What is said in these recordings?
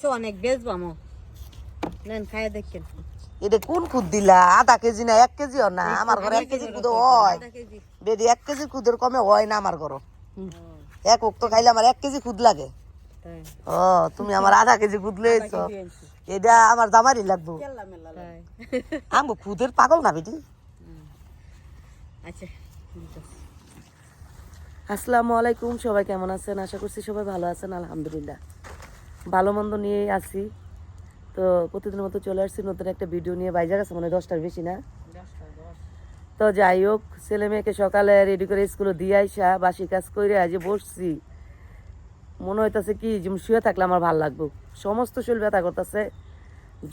তো অনেক বেচবো আমো। নেন খাইয়ে দেখেন। এটা কোন খুদ দিলা? আধা কেজি না এক কেজি না? আমার ঘরে এক কেজি খুদ হয়। বেদি এক কেজি খুদের কমে হয় না আমার ঘর এক উক্ত খাইলে আমার এক কেজি খুদ লাগে। ও তুমি আমার আধা কেজি খুদ লইছ। এটা আমার দামারি লাগবো। আমগো খুদের পাগল না বেটি? আচ্ছা আসসালামু আলাইকুম সবাই কেমন আছেন? আশা করছি সবাই ভালো আছেন আলহামদুলিল্লাহ। ভালো মন্দ নিয়েই আছি। তো প্রতিদিনের মতো চলে আসছি নতুন একটা ভিডিও নিয়ে। বাইজা গেছে মানে দশটার বেশি না? তো যাই হোক ছেলে মেয়েকে সকালে রেডি করে স্কুলে দিয়ে আইসা বাসি কাজ করে আজ বসছি। মনে হইতাছে কি যে শুয়ে থাকলে আমার ভালো লাগবে। সমস্ত শরীর ব্যথা করতেছে।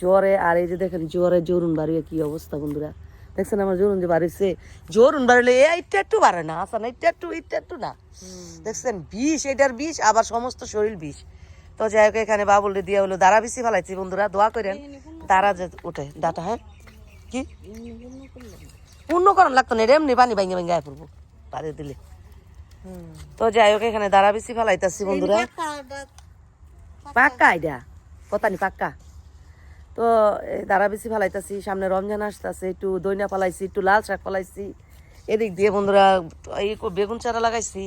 জ্বরে আর এই যে দেখেন জ্বরে জরুন বাড়িয়ে কি অবস্থা বন্ধুরা। দেখছেন আমার জরুন যে বাড়িছে? জরুন বাড়িলে এইটা একটু বাড়ে না আসা না এটা একটু এটা একটু না। দেখছেন বিষ এটার বিষ আবার সমস্ত শরীর বিষ। তো যাই হোক এখানে বাবুলে দিয়ে হলো। দাঁড়া বেশি ফেলাইছি বন্ধুরা দোয়া করেন। দাঁড়া যে উঠে ডাটা হ্যাঁ। কি? পূর্ণ করার লাগতো না এটা এমনি পানি ভাঙ্গে আয় পড়ব। পারে দিলে। তো যাই হোক এখানে দাঁড়া বেশি ফেলাইতাছি বন্ধুরা। পাক্কা আইডা নি পাক্কা? তো দাঁড়া বেশি ফেলাইতাছি সামনে রমজান আসতেছে একটু দইনা ফেলাইছি একটু লাল শাক ফেলাইছি এদিক দিয়ে বন্ধুরা এই বেগুন চারা লাগাইছি।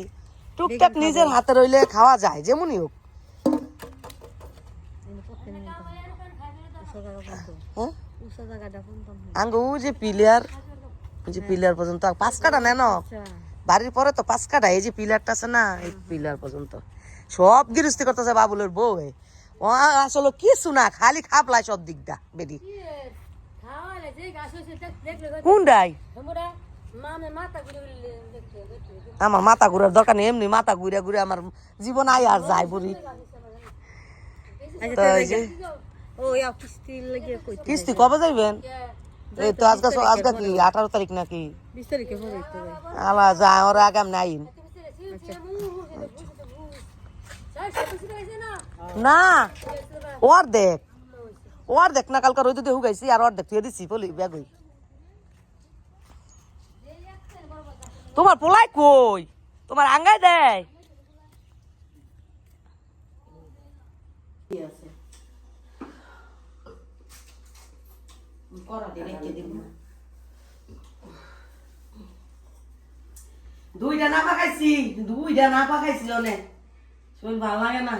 টুকটাক নিজের হাতে রইলে খাওয়া যায় যেমনই হোক। আঙ্গ ও যে পিলার যে পিলার পর্যন্ত। পাঁচ কাটা নেন আচ্ছা। বাড়ির পরে তো পাঁচ কাটা এই যে পিলারটা আছে না এই পিলার পর্যন্ত। সব গৃহস্থী করতেছে বাবুলের বউ ও আসলে কিছু না খালি খাপলাই সব দিকটা বেদি। কোনটাই আমার মাথা ঘুরার দরকার নেই এমনি মাথা ঘুরে ঘুরে আমার জীবন আয় আর যায় বুড়ি আচ্ছা তো কিস্তি লাগে কইতে কিস্তি কবে যাইবেন এই তো আজকে আজকে কি আঠারো তারিখ নাকি বিশ তারিখে হবে তো আলা যায় ওরা আগাম নাই না ওর দেখ ওর দেখ না কালকে রোদ দিয়ে হুগাইছি আর ওর দেখ তুই দিছি বলি ব্যাগই তোমার পোলাই কই তোমার আঙ্গাই দেয় দুইটা না পাকাইছি দুইটা না পাকাইছি অনেক শরীর ভালো লাগে না।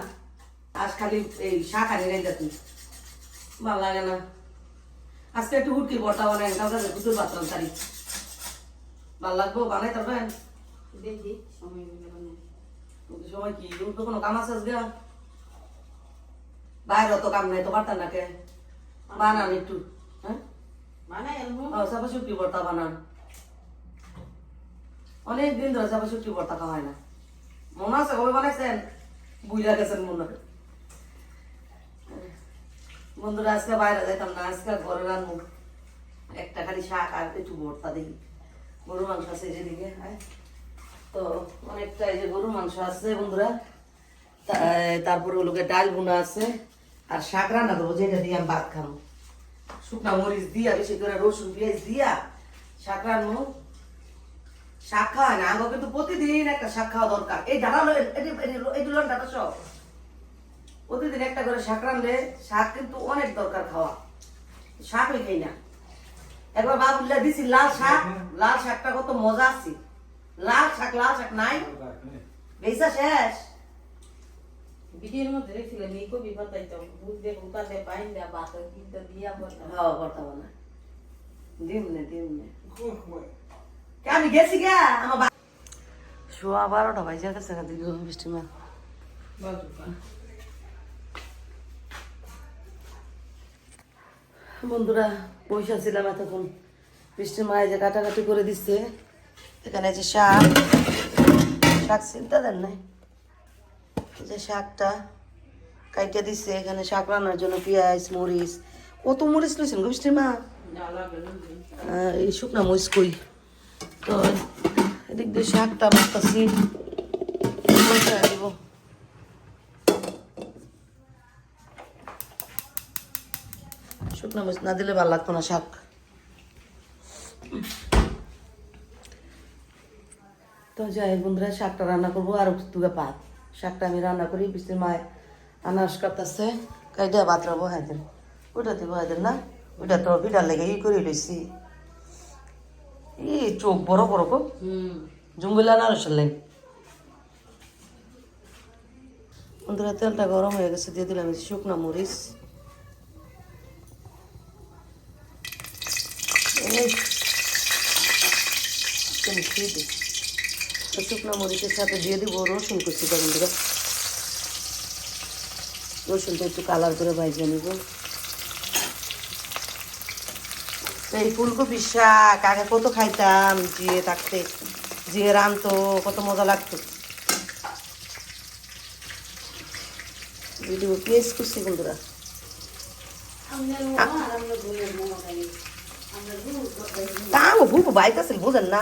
আজ খালি এই শাক আনি রে যাতি ভালো লাগে না। আজকে একটু হুটকি বটা বানাই কালকে কুতুর পাত্রাম তারি ভালো লাগবো? বানাই পারবেন দেখি কিন্তু সময় কি? তুমি তো কোনো কাম আছে আজকে? বাইরে তো কাম নাই তো পারতাম না কে? বানান একটু। ও সাবা শুটকি বানান। অনেক দিন ধরে সাবা শুটকি ভর্তা খাওয়া হয় না। মনে আছে কবে বানাইছেন? বুইরা গেছেন মনে বন্ধুরা, আজকে বাইরে যাইতাম না, আজকে ঘরে রান্নু। একটা খালি শাক আর একটু ভর্তা দেখি। গরু মাংস আছে যেদিকে হ্যাঁ? তো অনেকটা এই যে গরু মাংস আছে বন্ধুরা। তারপরে ওগুলোকে ডাল বোনা আছে। আর শাক রান্না করব, যেটা দিয়ে আমি ভাত খাব। শুকনা মরিচ দিয়া বেশি করে রসুন পেঁয়াজ দিয়া শাক রান্নো। শাক খাওয়া না আমাকে কিন্তু প্রতিদিন একটা শাক খাওয়া দরকার। এই ডাটা এই দুলান ডাটা সব প্রতিদিন একটা করে শাক রানলে শাক কিন্তু অনেক দরকার খাওয়া। শাক খাই না। একবার বাবুল্লা দিছি লাল শাক লাল শাকটা কত মজা আছে। লাল শাক লাল শাক নাই। বেসা শেষ। ভিডিওর মধ্যে দেখছিলাম এই কবি পাতাইতো বুঝতে উতাতে পাইন দা বাত কিন্তু দিয়া বলতাম হ্যাঁ বর্তমান না। দিম নে দিম নে। কে আমি গেছি গা আমার সোয়া বারোটা বাজে গেছে না দিদি বৃষ্টি মা। বন্ধুরা পয়সা ছিলাম এতক্ষণ। বৃষ্টির মায়ে যে কাটাকাটি করে দিচ্ছে এখানে যে শাক শাক চিন্তা দেন নাই। যে শাকটা কাইটে দিচ্ছে এখানে শাক রান্নার জন্য পেঁয়াজ, মরিচ। কত মরিচ লইছেন গো মা এই শুকনা মরিচ কই? তো এদিক দিয়ে শাকটা বাঁচতেছি। দিব। শুকনা মরিচ না দিলে ভালো লাগতো না শাক। তো যাই বন্ধুরা, শাকটা রান্না করব আর দুগা পাত শাকটা আমি রান্না করি বৃষ্টির মায় আনারস কাটতেছে কাইটা বাতরা বহাই দেন। ওটাতে বহাই দেন না ওটা তো বিটার লেগে ই করে লইছি। ই চোখ বড় বড় হুম। জঙ্গলা না রসলেন বন্ধুরা তেলটা গরম হয়ে গেছে দিয়ে দিলাম শুকনো মরিচ। খেয়ে দিই। তো শুকনো মরিচের সাথে দিয়ে দিব, রসুন কুচি বন্ধুরা রসুনটা একটু কালার করে ভাজিয়ে নিব। এই ফুলকপির শাক, আগে কত খাইতাম, জিয়ে থাকতে। জিয়ে রানতো কত মজা লাগতো। ভিডিও পেঁয়াজ বন্ধুরা। আমরা মামা আর আমরা বোনের মামা খাই আমরা দুধ খাই তা আমার ভুপু আছে বুঝেন না।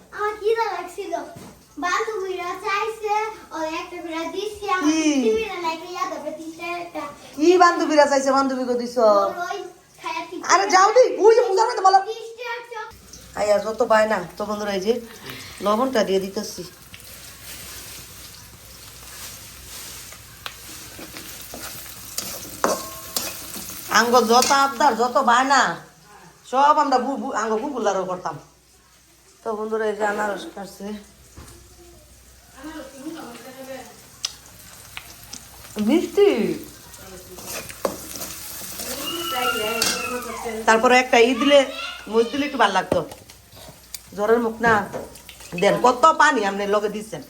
আমার কি লাগছিল। বান্ধবীরা চাইছে ও একটা করে দিছি আমার কি? টিভিতে ইয়াদ হবে তিনটা একটা। কি বান্ধবীরা চাইছে বান্ধবী গো দিছ? ওর আরে যাও দি ওই যে মুজা মাইতে বলো। আর যত পায় না তো বন্ধুরা এই যে লবণটা দিয়ে দিতেছি। আঙ্গ যত আবদার যত বায়না সব আমরা আঙ্গ বুবুলারও করতাম। তো বন্ধুরা এই যে আনারস কাটছে। মিষ্টি! তারপরে একটা ই দিলে একটু ভালো লাগতো। জ্বরের মুখ না। দেন, কত পানি আপনি লগে দিচ্ছেন।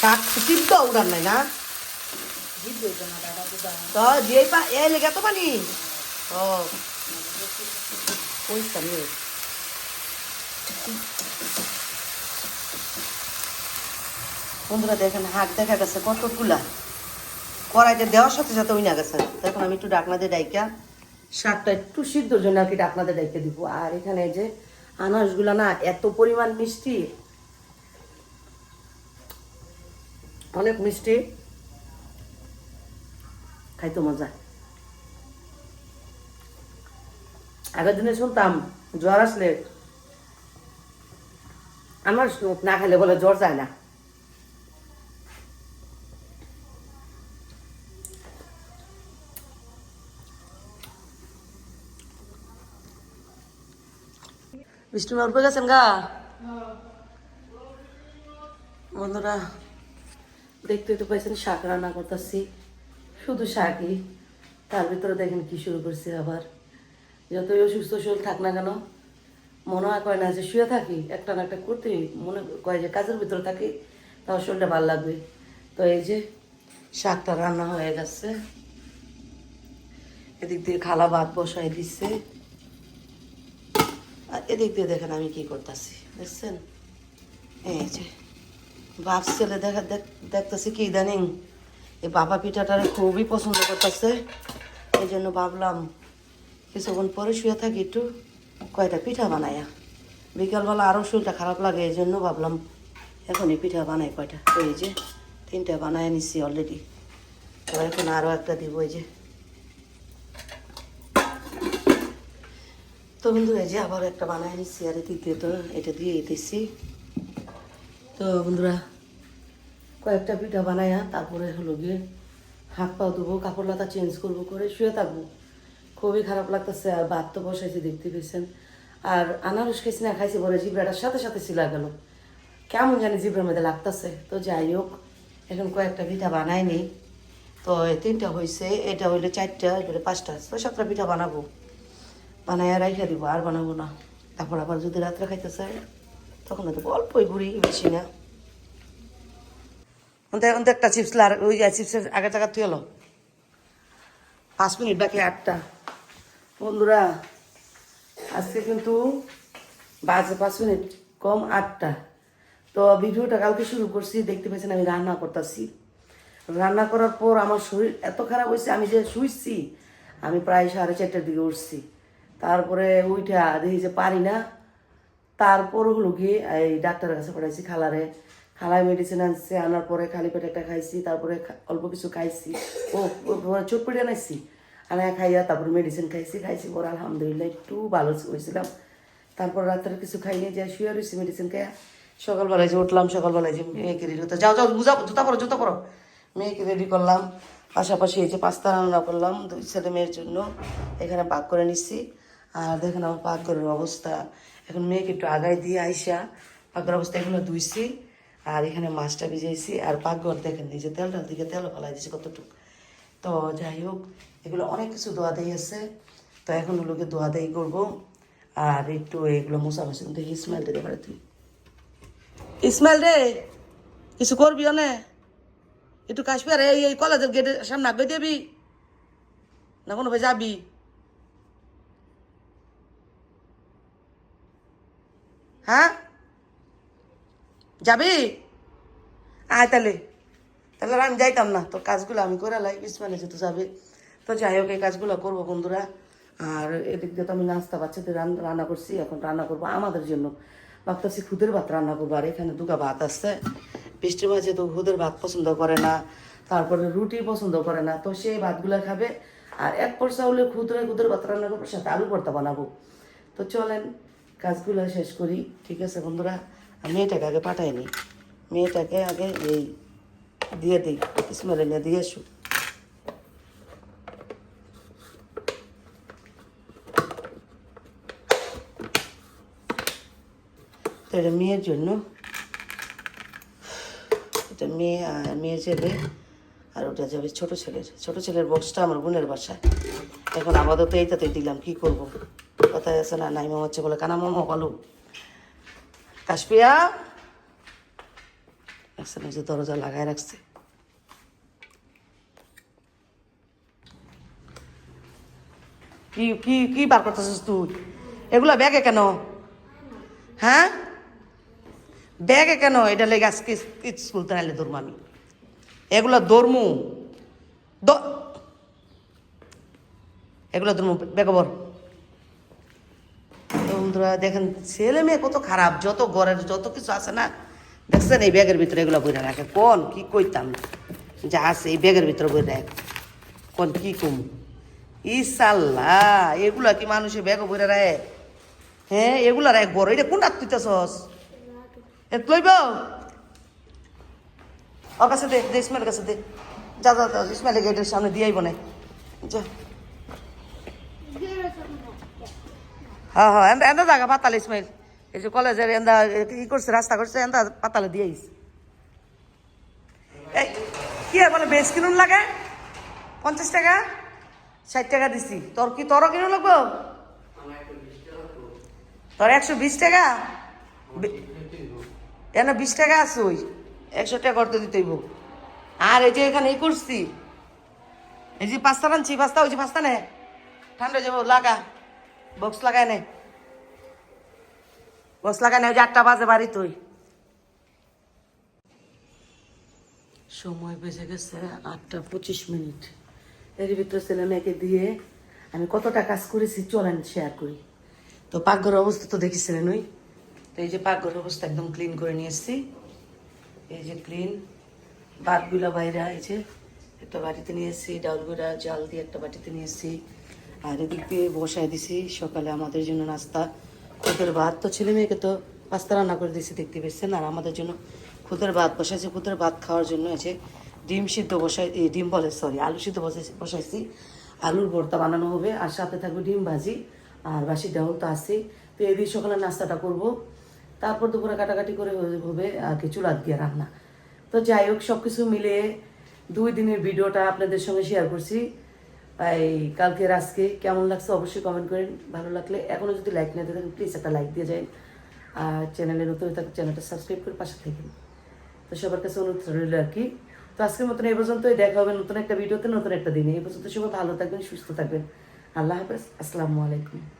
শাক চিন্তা উড়ান নাই না। তো দিয়ে পা এ লেগে তো পানি। ও। ওই সামনে বন্ধুরা দেখেন হাত দেখা গেছে, কতগুলা। কড়াইতে দেওয়ার সাথে সাথে ওই না গেছে। এখন আমি একটু ডাকনা দিয়ে ডাইকা। শাকটা একটু সিদ্ধর জন্য আর কি ডাকনাতে ডাইকে দিব। আর এখানে যে আনারসগুলো না, এত পরিমাণ মিষ্টি। অনেক মিষ্টি। খাইতো মজা। আগের দিনে শুনতাম, জ্বর আসলে আমার না খেলে বলে জ্বর যায় না। বিষ্ণু উঠবে গেছেন গা? বন্ধুরা দেখতে তো পাইছেন শাক রান্না করতেছি। শুধু শাকই, তার ভিতরে দেখেন কি শুরু করছে আবার। যতই অসুস্থ শরীর থাক না কেন মনে হয় কয় না যে শুয়ে থাকি, একটা না একটা করতে মনে কয় যে কাজের ভিতরে থাকি, তাও শরীরটা ভালো লাগবে। তো এই যে শাকটা রান্না হয়ে গেছে। এদিক দিয়ে খালা ভাত বসাই দিচ্ছে আর এদিক দিয়ে দেখেন আমি কি করতেছি বুঝছেন এই যে বাপ ছেলে দেখা দেখ- দেখতেছি কি ইদানিং। এই বাবা পিঠাটারে খুবই পছন্দ করতেছে। এই জন্য ভাবলাম কিছুক্ষণ পরে শুয়ে থাকি একটু। কয়টা পিঠা বানায়া? বিকালবেলা আরও শরীরটা খারাপ লাগে, এই জন্য ভাবলাম এখনই পিঠা বানাই কয়টা। এই যে তিনটা বানায় নিচ্ছি অলরেডি তো এখন আরও একটা দিব এই যে। তো বন্ধু, এই যে আবার একটা বানায় নিচ্ছি আর তো এটা দিয়ে দিচ্ছি তো বন্ধুরা, কয়েকটা পিঠা বানায়া, তারপরে হলো গিয়ে হাত পা ধুবো কাপড় লাতা চেঞ্জ করব, করে শুয়ে থাকব। খুবই খারাপ লাগতেছে, আর ভাত তো বসাইছি, দেখতে পেয়েছেন। আর আনারস খাইছি, না খাইছি বলে জিব্রাটার সাথে সাথে ছিলা গেল। কেমন জানি জিব্রার মধ্যে লাগতেছে। তো যাই হোক, এখন কয়েকটা পিঠা বানাইনি। তো তিনটা হয়েছে এটা হইলে চারটা এটা পাঁচটা। ছয়, সাতটা পিঠা বানাবো। বানায় রাইখা দিব, আর বানাবো না। তারপর আবার যদি রাত্রে খাইতে চাই তখন তো অল্পই ঘুরি বেশি না। অন্তে অন্তে একটা চিপস, লার, ওই চিপসের আগে টাকা তুই এলো পাঁচ মিনিট বাকি, আটটা। বন্ধুরা, আজকে কিন্তু বাজে পাঁচ মিনিট কম আটটা। তো ভিডিওটা কালকে শুরু করছি, দেখতে পেয়েছেন আমি রান্না করতেছি। রান্না করার পর আমার শরীর এত খারাপ হয়েছে, আমি যে শুইছি, আমি প্রায় সাড়ে চারটার দিকে উঠছি। তারপরে উইঠা দেখি যে পারি না। তারপর হলো গিয়ে এই ডাক্তারের কাছে পাঠাইছি খালারে। খালায় মেডিসিন আনছে, আনার পরে খালি পেটে একটা খাইছি, তারপরে অল্প কিছু খাইছি। ও, চটপটি আনাইছি। আনা খাইয়া তারপর মেডিসিন খাইছি খাইছি পরে আলহামদুলিল্লাহ একটু ভালো হয়েছিলাম তারপর রাত্রে কিছু খাইনি, যা শুয়ে রয়েছি মেডিসিন খাইয়া। সকালবেলায় যে উঠলাম, সকালবেলায় যে মেয়েকে রেডি হতে যাও যাও বুঝা জুতা পরো জুতা পরো। মেয়েকে রেডি করলাম। পাশাপাশি এই যে পাস্তা রান্না করলাম দুই ছেলে মেয়ের জন্য। এখানে পাক করে নিচ্ছি। আর দেখেন আমার পাক করার অবস্থা। এখন মেয়েকে একটু আগায় দিয়ে আইসা পাকের অবস্থা এগুলো ধুইছি। আর এখানে মাছটা ভিজাইছি। আর পাকঘর দেখেন, এই যে তেলটার দিকে তেল ফেলাই দিয়েছি কতটুকু। তো যাই হোক, এগুলো অনেক কিছু দোয়া দেই আছে। তো এখন ওগুলোকে দোয়া দেই করব। আর একটু এগুলো মাসি দেখি স্মেল দিতে পারে তুই ইসমাইল রে, কিছু করবি না একটু কাশ্মীর এই এই কলেজের গেটের সামনে আগে দেবি না কোনো ভাই যাবি? হ্যাঁ? যাবি? আয় তাহলে। তাহলে আমি যাইতাম না। তোর কাজগুলো আমি করে লাই ইসমাইলে যেতে যাবে। তো যাই হোক, এই কাজগুলো করব বন্ধুরা। আর এদিক দিয়ে তো আমি নাস্তা বাচ্চাদের রান- রান্না করছি, এখন রান্না করব আমাদের জন্য। ভাবতেছি খুদের ভাত রান্না করব, আর এখানে দুটা ভাত আসছে বৃষ্টির মাঝে তো খুদের ভাত পছন্দ করে না, তারপরে রুটি পছন্দ করে না। তো সেই ভাতগুলো খাবে, আর এক পর হলে খুদরে খুদের ভাত রান্না করব, সাথে আলু ভর্তা বানাবো। তো চলেন, কাজগুলো শেষ করি, ঠিক আছে বন্ধুরা? মেয়েটাকে আগে পাঠাইনি। মেয়েটাকে আগে এই দিয়ে দিই। স্মেলে নিয়ে দিয়ে আসুক এটা মেয়ের জন্য। এটা মেয়ে মেয়ে ছেলে আর ওটা যাবে ছোট ছেলের। ছোট ছেলের বক্সটা আমার বোনের বাসায়। এখন আপাতত এইটাতে দিলাম, কি করব? কথায় আছে না নাই মামা হচ্ছে বলে কানা মামা বলো কাশপিয়া রাখছে না যে দরজা লাগায় রাখছে। কি কি কি বার করতেছিস তুই? এগুলা ব্যাগে কেন? হ্যাঁ? ব্যাগে কেন? এটা লেগে আজকে স্কুল তো নাইলে ধরবো আমি। এগুলো ধরমু। দ- এগুলো ধরমু বেগবর বন্ধুরা, দেখেন, ছেলে মেয়ে কত খারাপ, যত ঘরের যত কিছু আছে না দেখছেন এই ব্যাগের ভিতরে এগুলো বইরা রাখে। কোন? কি কইতাম? যা আছে এই ব্যাগের ভিতরে বই রাখ। কোন কি কম? ইসাল্লাহ এগুলা কি মানুষের ব্যাগ বইরা রাখে? হ্যাঁ এগুলা রাখ বড়। এটা কোনটা তুইতেছস? লইব? ওর কাছে দে দে, ইসমাইলের কাছে দে। যা যা ইসমাইলের গেটের সামনে দিয়েই বনে যা। হ্যাঁ হ্যাঁ এন্দা জায়গা, পাতালে ইসমাইল। এই যে কলেজের এন্দা কি করছে, রাস্তা করছে, এন্দা পাতালে দিয়েইস এই, কি বলে, বেশ কিনুন লাগে? পঞ্চাশ টাকা? ষাট টাকা দিছি। তোর কি, তোরও কিনুন লাগবো? তোর একশো বিশ টাকা? এন বিশ টাকা আছে ওই, একশো টাকা করতে দিতেইব আর এই যে এখানে এই করছি, এই যে পাস্তা রানছি পাস্তা, ওই যে পাস্তা নে। ঠান্ডা যাব, লাগা, বক্স লাগাই নে। বক্স লাগাই নে ওই যে আটটা বাজে বাড়ি তুই। সময় বেজে গেছে আটটা পঁচিশ মিনিট। এর ভিতরে ছেলে মেয়েকে দিয়ে আমি কতটা কাজ করেছি, চলেন শেয়ার করি। তো পাকঘরের অবস্থা তো দেখেছিলেন ওই তো এই যে পাকঘরের অবস্থা একদম ক্লিন করে নিয়ে এসেছি। এই যে ক্লিন ভাতগুলো বাইরে যে একটা বাটিতে নিয়ে এসেছি ডাউলগুড়া জাল দিয়ে একটা বাটিতে নিয়ে এসেছি। আর এদিক দিয়ে বসাই দিছি, সকালে আমাদের জন্য নাস্তা। খুদের ভাত তো ছেলে মেয়েকে তো পাস্তা রান্না করে দিয়েছি, দেখতে পেয়েছেন? আর আমাদের জন্য খুদের ভাত বসাইছি, খুদের ভাত খাওয়ার জন্য আছে ডিম সিদ্ধ বসাই ডিম বলে সরি আলু সিদ্ধ বসাইছি বসাইছি। আলুর ভর্তা বানানো হবে, আর সাথে থাকবে ডিম ভাজি, আর বাসি ডাউল তো আছে তো এই সকালে নাস্তাটা করব। তারপর দুপুরে কাটাকাটি করে হবে আর কি চুলাত দিয়ে রান্না। তো যাই হোক সব কিছু মিলে দুই দিনের ভিডিওটা আপনাদের সঙ্গে শেয়ার করছি। এই কালকের আজকে কেমন লাগছে অবশ্যই কমেন্ট করেন। ভালো লাগলে এখনও যদি লাইক না দেন প্লিজ একটা লাইক দিয়ে যায় আর চ্যানেলে নতুন থাকলে চ্যানেলটা সাবস্ক্রাইব করে পাশে থাকেন তো সবার কাছে অনুরোধ রইল আর কি। তো আজকের মতন এই পর্যন্তই, দেখা হবে নতুন একটা ভিডিওতে নতুন একটা দিনে। এই পর্যন্ত সবাই ভালো থাকবেন, সুস্থ থাকবেন। আল্লাহ হাফেজ, আসসালামু আলাইকুম।